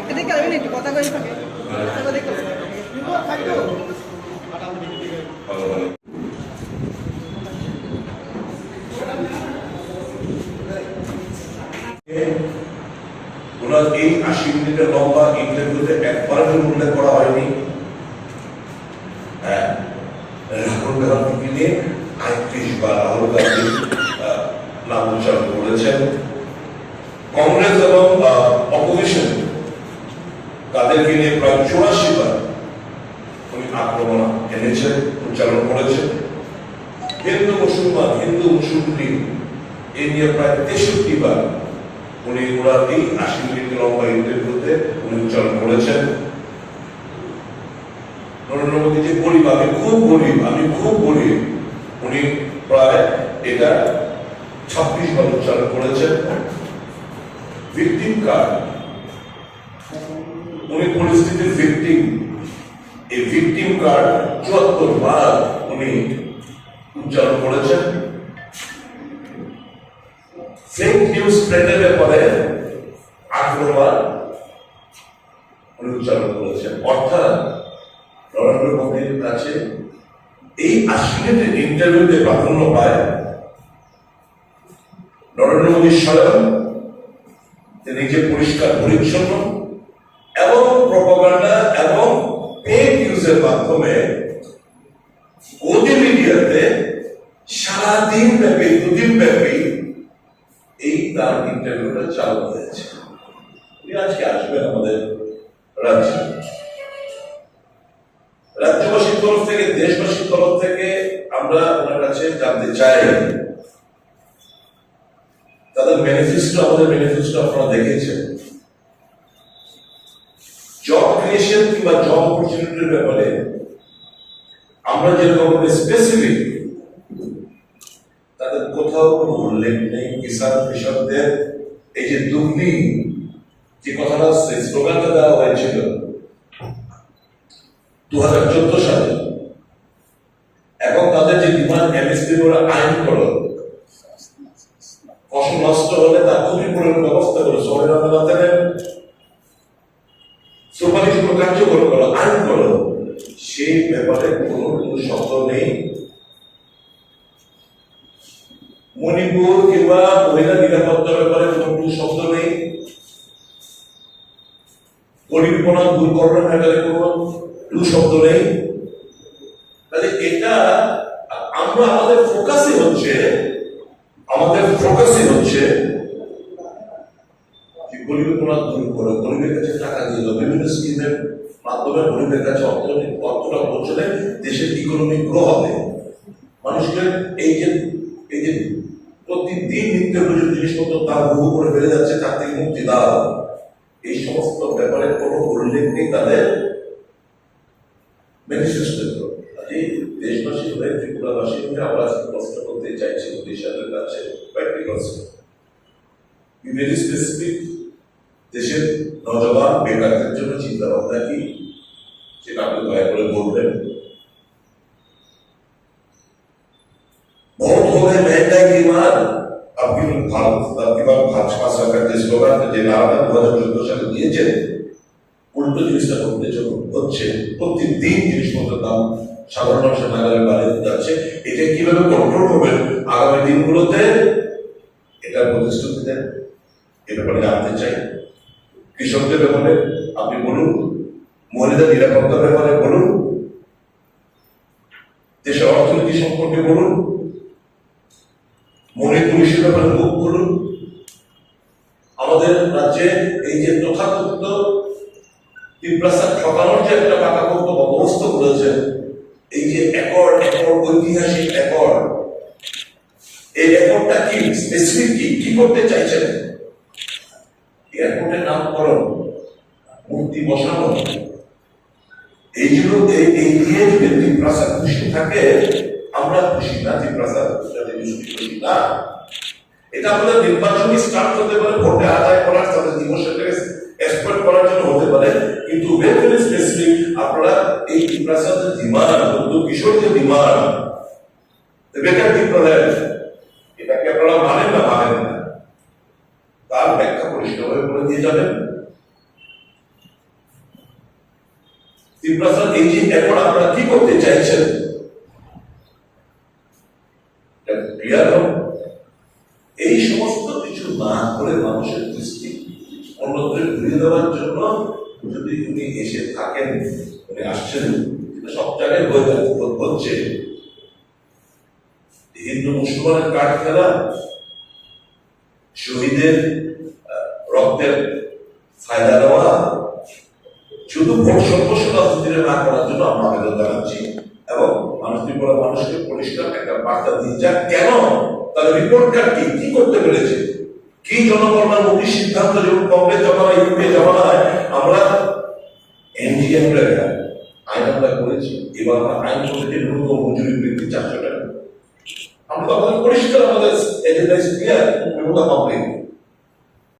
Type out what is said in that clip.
একটা দেখে আসবেন একটু কথা ওনার এই আশি মিনিটের লম্বা ইন্টারভিউতে একবারের উল্লেখ করা হয়নি। হ্যাঁ রাহুল গান্ধীকে নিয়ে আটত্রিশ বার রাহুল গান্ধী নাম উচ্চারণ করেছেন। কংগ্রেস এবং অপোজিশন তাদেরকে নিয়ে প্রায় চুরাশি বার উনি আক্রমণ এনেছেন, উচ্চারণ করেছেন। হিন্দু, মুসলমান, হিন্দু, মুসলিম, এই নিয়ে প্রায় তেষট্টি বার উনি ওনার এই আশি মিনিট লম্বা ইন্টারভিউতে উনি উচ্চারণ করেছেন। নরেন্দ্র মোদী যে গরিব, আমি খুব গরিব, আমি খুব গরিব। উনি প্রায় এটা ছাব্বিশ বার উচ্চারণ করেছেন। ভিকটিম কার্ড উনি পরিস্থিতির ভিকটিম এই ভিকটিম কার্ড চুয়াত্তর বার উনি উচ্চারণ করেছেন। ফেক নিউজ স্প্রেডের ব্যাপারে আঠারো বার উনি উচ্চারণ করেছেন। অর্থাৎ নরেন্দ্র মোদীর কাছে এই মিনিটের ইন্টারভিউতে প্রাধান্য পায়, নরেন্দ্র মোদী স্বয়ং নিজে পরিষ্কার পরিচ্ছন্ন প্রপাগান্ডা এবং পেড নিউজের মাধ্যমে গদি মিডিয়াতে সারাদিন ব্যাপী, দুদিন ব্যাপী এই তার ইন্টারভিউটা চালু হয়েছে। আজকে আসবেন আমাদের রাজ্যে। রাজ্যবাসীর তরফ থেকে, দেশবাসীর তরফ থেকে আমরা ওনার কাছে জানতে চাই, তাদের ম্যানিফেস্টো আমাদের ম্যানিফেস্টো আপনারা দেখেছেন। জব ক্রিয়েশন কিংবা জব অপরচুনিটির ব্যাপারে আমরা যেরকম স্পেসিফিক তাদের কোথাও কোনো উল্লেখ নেই কিষাণ কৃষকদের এই যে দুর্নি যে কথাটা স্লোগানটা দেওয়া হয়েছিল দু হাজার চোদ্দ সালে, এবং তাদের যে ডিমান্ড এমএসপি ওরা আইন করো, ফসল নষ্ট হলে তার ক্ষতিপূরণ ব্যবস্থা করো শহরের সুপারিশগুলো কার্যকর করো আইন করো সেই ব্যাপারে কোনো কোনো শব্দ নেই। মণিপুর কিংবা মহিলা নিরাপত্তার ব্যাপারে কোনো শব্দ নেই। গরিবপনা দূর করার ব্যাপারে কোনো টু শব্দ নেই। তাহলে এটা আমরা আমাদের ফোকাসই হচ্ছে, আমাদের ফোকাসই হচ্ছে গরিবপনা দূর করো গরিবের কাছে টাকা দিয়ে দাও। বিভিন্ন স্কিমের মাধ্যমে গরিবের কাছে অর্থনৈতিক অর্থটা পৌঁছলে দেশের ইকোনমি গ্রো হবে। মানুষকে এই যে এই যে প্রতিদিন নিত্য প্রয়োজন জিনিসপত্র দাম বহু করে বেড়ে যাচ্ছে, তার থেকে মুক্তি দাও। এই সমস্ত ব্যাপারে কোনো উল্লেখ নেই তাদের। ম্যানিফেস্টো এই দেশবাসী হয়ে, ত্রিপুরাবাসী হয়ে আমরা আজকে প্রশ্ন করতে চাইছি সাহেবের কাছে কয়েকটি প্রশ্ন। ভেরি স্পেসিফিক দেশের নজওয়ান বেকারদের জন্য চিন্তা ভাবনা কি সেটা আপনি দয়া করে বলবেন बहुत हो गए महंगाई की मार अब की भारत अब की बार भाजपा सरकार যে স্লোগান যে নারায়ণ দু হাজার চোদ্দ সালে দিয়েছেন উল্টো জিনিসটা করতে চলো হচ্ছে প্রতিদিন জিনিসপত্রের দাম সাধারণ মানুষের নাগালে বাড়ে যাচ্ছে এটা কিভাবে কন্ট্রোল করবেন আগামী দিনগুলোতে এটা প্রতিশ্রুতি দেন এ ব্যাপারে জানতে চাই কৃষকদের ব্যাপারে আপনি বলুন, মহিলাদের নিরাপত্তার ব্যাপারে বলুন, দেশের অর্থনীতি সম্পর্কে বলুন মনে পুলিশের ব্যাপারে মুখ করুন আমাদের রাজ্যে এই যে তথাকথিত ঠকানোর যে একটা পাকাপোক্ত বন্দোবস্ত করেছেন এই যে একর্ড একর্ড ঐতিহাসিক একর্ড এই রেকর্ডটা কি স্পেসিফিক কি করতে চাইছেন? এয়ারপোর্টের নামকরণ, মূর্তি বসানো এইগুলো এই দিয়ে যদি তিপ্রাসাদ খুশি থাকে, আমরা খুশি না তিপ্রাসাদ যদি খুশি না। এটা আমাদের নির্বাচনী স্টার্ট হতে পারে, ভোটে আদায় করার সাথে দিবসটাকে এক্সপ্লোর করার জন্য হতে পারে। কিন্তু ভেরি স্পেসিফিক আপনারা এই তিপ্রাসাদের ডিমান্ড কিন্তু কিশোরদের ডিমান্ড বেকার ত্রিপুরা এটাকে আপনারা মানেন না মানেন না। তার ব্যাখ্যা পরিষ্কারভাবে করে দিয়ে যাবেন। এখন আপনারা কি করতে চাইছেন? এই সমস্ত কিছু না করে মানুষের দৃষ্টি অন্যত্র ঘুরিয়ে দেওয়ার জন্য যদি উনি এসে থাকেন, উনি আসছেন সব জায়গায় হচ্ছে। হিন্দু মুসলমানের কাঠ খেলা শহীদের রক্তের ফায়দা দেওয়া, শুধু ভোট সর্বস্ব না করার জন্য আমরা আবেদন জানাচ্ছি। এবং মানুষ ত্রিপুরা মানুষকে পরিষ্কার একটা বার্তা দিয়ে যাক কেন? তার রিপোর্টটা কি? কি করতে পেরেছে? কি জনকল্যাণমুখী সিদ্ধান্ত যেমন কংগ্রেস জমানা ইউপিএ জমানায় আমরা এনডিএম আইন আমরা করেছি। এবার আইন করেছি ন্যূনতম মজুরি বৃদ্ধি চারশো টাকা আমরা তখন পরিষ্কার আমাদের এজেন্ডা ক্লিয়ার এবং পাবলিক